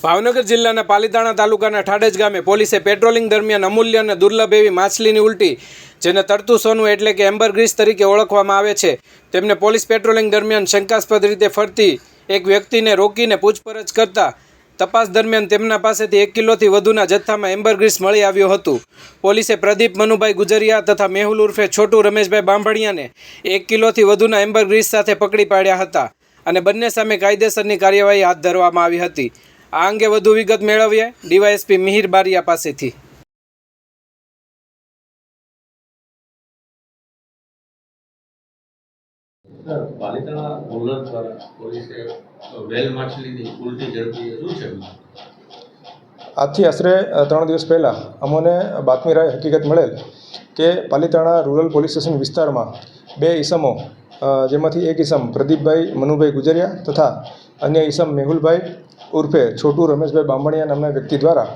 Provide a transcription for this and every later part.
ભાવનગર જિલ્લાના પાલીતાણા તાલુકાના ઠાડેજ ગામે પોલીસે પેટ્રોલિંગ દરમિયાન અમૂલ્ય અને દુર્લભ એવી માછલીની ઉલટી, જેને તરતું સોનું એટલે કે એમ્બરગ્રીસ તરીકે ઓળખવામાં આવે છે, તેમને પોલીસ પેટ્રોલિંગ દરમિયાન શંકાસ્પદ રીતે ફરતી એક વ્યક્તિને રોકીને પૂછપરછ કરતા તપાસ દરમિયાન તેમના પાસેથી એક કિલોથી વધુના જથ્થામાં એમ્બરગ્રીસ મળી આવ્યું હતું. પોલીસે પ્રદીપ મનુભાઈ ગુજરિયા તથા મેહુલ ઉર્ફે છોટુ રમેશભાઈ બાંભણિયાને એક કિલોથી વધુના એમ્બરગ્રીસ સાથે પકડી પાડ્યા હતા અને બંને સામે કાયદેસરની કાર્યવાહી હાથ ધરવામાં આવી હતી. આ અંગે વધુ વિગત મેળવીએ ડીવાયએસપી મિહિર બારિયા પાસેથી. પાલિતાણા રૂરલ દ્વારા પોલીસે વેલ માછલીની ઉલટી ઝડપી શું છે? આજથી આશરે ત્રણ દિવસ પહેલાં અમોને બાતમી રાય હકીકત મળેલ કે પાલીતાણા રૂરલ પોલીસ સ્ટેશન વિસ્તારમાં બે ઈસમો જેમાંથી એક ઈસમ પ્રદીપભાઈ મનુભાઈ ગુજરિયા તથા અન્ય ઈસમ મેહુલભાઈ ઉર્ફે છોટુ રમેશભાઈ બામણિયા નામના વ્યક્તિ દ્વારા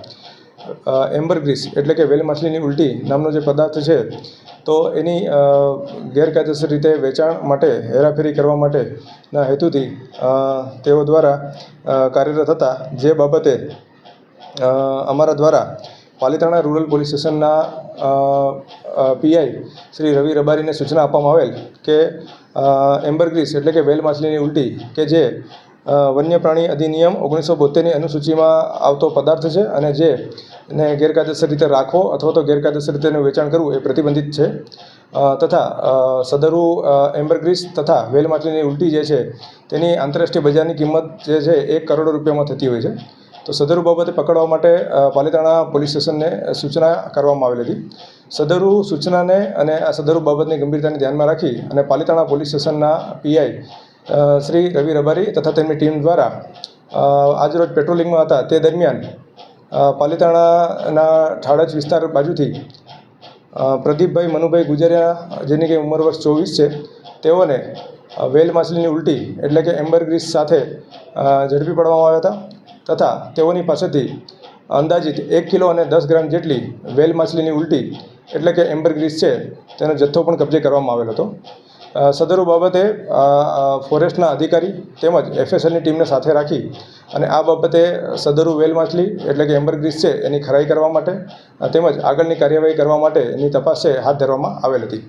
એમ્બરગ્રીસ એટલે કે વેલ માછલીની ઉલટી નામનો જે પદાર્થ છે, તો એની ગેરકાયદેસર રીતે વેચાણ માટે, હેરાફેરી કરવા માટેના હેતુથી તેઓ દ્વારા કાર્યરત હતા. જે બાબતે અમારા દ્વારા પાલિતાણા રૂરલ પોલીસ સ્ટેશનના પીઆઈ શ્રી રવિ રબારીને સૂચના આપવામાં આવેલ કે એમ્બરગ્રીસ એટલે કે વેલ માછલીની ઉલટી કે જે વન્ય પ્રાણી અધિનિયમ ઓગણીસો બોતેરની અનુસૂચિમાં આવતો પદાર્થ છે અને જે ને ગેરકાયદેસર રીતે રાખવો અથવા તો ગેરકાયદેસર રીતે એનું વેચાણ કરવું એ પ્રતિબંધિત છે. તથા સદરુ એમ્બરગ્રીસ તથા વેલ માછલીની ઉલટી જે છે તેની આંતરરાષ્ટ્રીય બજારની કિંમત જે છે એક કરોડ રૂપિયામાં થતી હોય છે. તો સદરુ બાબતે પકડવા માટે પાલિતાણા પોલીસ સ્ટેશનને સૂચના કરવામાં આવેલી હતી. સદરુ સૂચનાને અને આ સદરુ બાબતની ગંભીરતાને ધ્યાનમાં રાખી અને પાલિતાણા પોલીસ સ્ટેશનના પીઆઈ શ્રી રવિ રબારી તથા તેમની ટીમ દ્વારા આજરોજ પેટ્રોલિંગમાં હતા. તે દરમિયાન પાલિતાણાના ઠાડજ વિસ્તાર બાજુથી પ્રદીપભાઈ મનુભાઈ ગુજરિયા, જેની કે ઉંમર વર્ષ ચોવીસ છે, તેઓને વેલ માછલીની ઉલટી એટલે કે એમ્બરગ્રીસ સાથે ઝડપી પાડવામાં આવ્યા હતા તથા તેઓની પાસેથી અંદાજિત એક કિલો અને દસ ગ્રામ જેટલી વેલ માછલીની ઉલટી એટલે કે એમ્બરગ્રીસ છે, તેનો જથ્થો પણ કબજે કરવામાં આવેલો હતો. સદરુ બાબતે ફોરેસ્ટના અધિકારી તેમજ એફએસએલની ટીમને સાથે રાખી અને આ બાબતે સદરુ વેલ માછલી એટલે કે એમ્બરગ્રીસ છે, એની ખરાઈ કરવા માટે તેમજ આગળની કાર્યવાહી કરવા માટે એની તપાસ છે હાથ ધરવામાં આવેલ હતી.